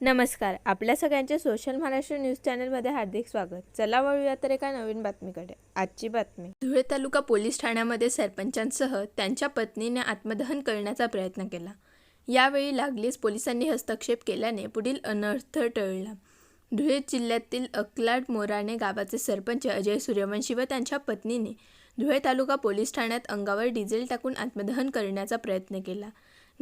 नमस्कार आपल्या सगळ्यांचे सोशल महाराष्ट्र न्यूज चॅनलमध्ये हार्दिक स्वागत. चला वळूया तर एका नवीन बातमीकडे. आजची बातमी. धुळे तालुका पोलीस ठाण्यामध्ये सरपंचांसह त्यांच्या पत्नीने आत्मदहन करण्याचा प्रयत्न केला. यावेळी लागलीच पोलिसांनी हस्तक्षेप केल्याने पुढील अनर्थ टळला. धुळे जिल्ह्यातील अकलाड मोराणे गावाचे सरपंच अजय सूर्यवंशी व त्यांच्या पत्नीने धुळे तालुका पोलीस ठाण्यात अंगावर डिझेल टाकून आत्मदहन करण्याचा प्रयत्न केला.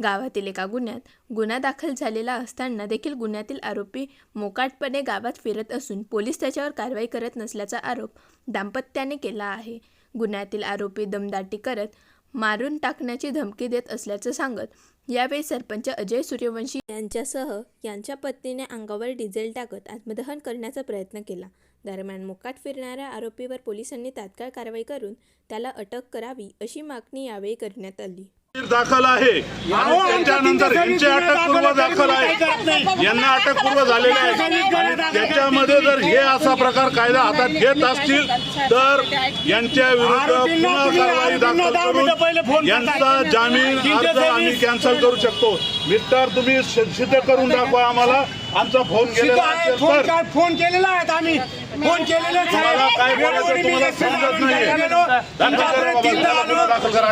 गावातील एका गुन्ह्यात गुन्हा दाखल झालेला असताना देखील गुन्ह्यातील आरोपी मोकाटपणे गावात फिरत असून पोलीस त्याच्यावर कारवाई करत नसल्याचा आरोप दाम्पत्याने केला आहे. गुन्ह्यातील आरोपी दमदाटी करत मारून टाकण्याची धमकी देत असल्याचं सांगत यावेळी सरपंच अजय सूर्यवंशी यांच्यासह यांच्या पत्नीने अंगावर डिझेल टाकत आत्मदहन करण्याचा प्रयत्न केला. दरम्यान मोकाट फिरणाऱ्या आरोपीवर पोलिसांनी तात्काळ कारवाई करून त्याला अटक करावी अशी मागणी यावेळी करण्यात आली. दाखल आहे. आणि त्याच्यानंतर यांची अटकपूर्व दाखल आहे. यांना अटकपूर्व झालेले आहे. आणि त्याच्यामध्ये जर हे असा प्रकार कायदा हातात घेत असतील तर यांच्या विरुद्ध पुन्हा कारवाई दाखल करून यांचा जामीन अर्ज आम्ही कॅन्सल करू शकतो. मिस्टर तुम्ही सिद्ध करून दाखवा आम्हाला. आमचा फोन असेल फोन केलेला आहे आम्ही. फोन केलेले काय तुम्हाला समजत. दाखल करा